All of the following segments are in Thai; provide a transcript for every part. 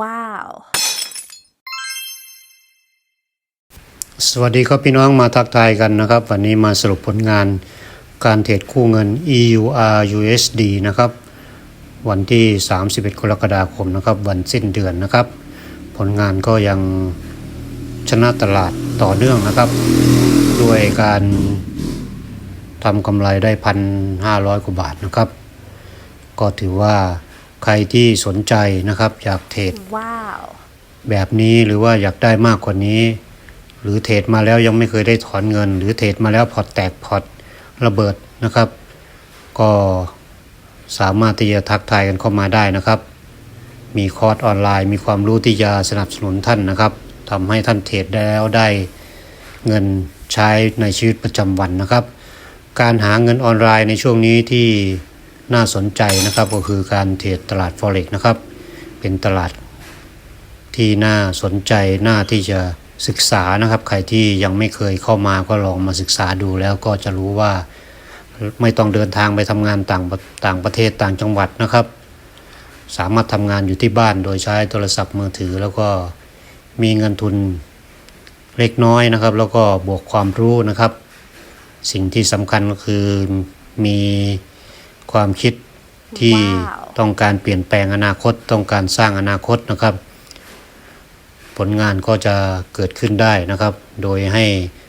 Wow. สวัสดีครับพี่น้องมาทักทายกันนะครับ วันนี้มาสรุปผลงานการเทรดคู่เงิน EUR USD นะครับ วันที่ 31 กรกฎาคมนะครับ วันสิ้นเดือนนะครับ ผลงานก็ยังชนะตลาดต่อเนื่องนะครับ ด้วยการทำกำไรได้1,500กว่าบาทนะครับ ก็ถือว่า ใครที่สนใจนะครับอยากเทรด Wow. แบบนี้หรือว่าอยากได้มากกว่านี้ หรือเทรดมาแล้วยังไม่เคยได้ถอนเงิน หรือเทรดมาแล้วพอร์ตแตกพอร์ตระเบิดนะครับ ก็สามารถที่จะทักทายกันเข้ามาได้นะครับ มีคอร์สออนไลน์ มีความรู้ที่จะสนับสนุนท่านนะครับทำให้ท่านเทรดได้แล้วได้เงินใช้ในชีวิตประจำวันนะครับ การหาเงินออนไลน์ในช่วงนี้ที่ น่าสนใจนะครับก็คือการเทรดตลาด Forex นะครับ เป็นตลาดที่น่าสนใจน่าที่จะศึกษานะครับ ใครที่ยังไม่เคยเข้ามาก็ลองมาศึกษาดูแล้วก็จะรู้ว่าไม่ต้องเดินทางไปทำงานต่างต่างประเทศต่างจังหวัดนะครับ สามารถทำงานอยู่ที่บ้านโดยใช้โทรศัพท์มือถือ แล้วก็มีเงินทุนเล็กน้อยนะครับ แล้วก็บวกความรู้นะครับ สิ่งที่สำคัญก็คือมี ความคิดที่ว้าวต้องการเปลี่ยนแปลงอนาคตต้องการสร้างอนาคตนะครับ ผลงานก็จะเกิดขึ้นได้นะครับ โดยให้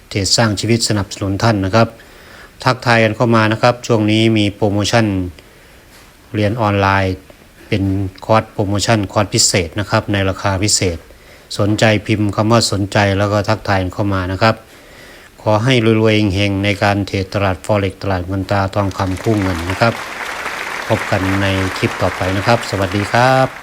เทรดสร้างชีวิตสนับสนุนท่านนะครับ ทักทายกันเข้ามานะครับ ช่วงนี้มีโปรโมชั่นเรียนออนไลน์ เป็นคอร์สโปรโมชั่นคอร์สพิเศษนะครับ ในราคาพิเศษ สนใจพิมพ์คำว่าสนใจแล้วก็ทักทายกันเข้ามานะครับ ขอให้รวยๆเฮงๆในการเทรดตลาด Forex ตลาดเงินตราทองคำคู่เงินนะครับ พบกันในคลิปต่อไปนะครับ สวัสดีครับ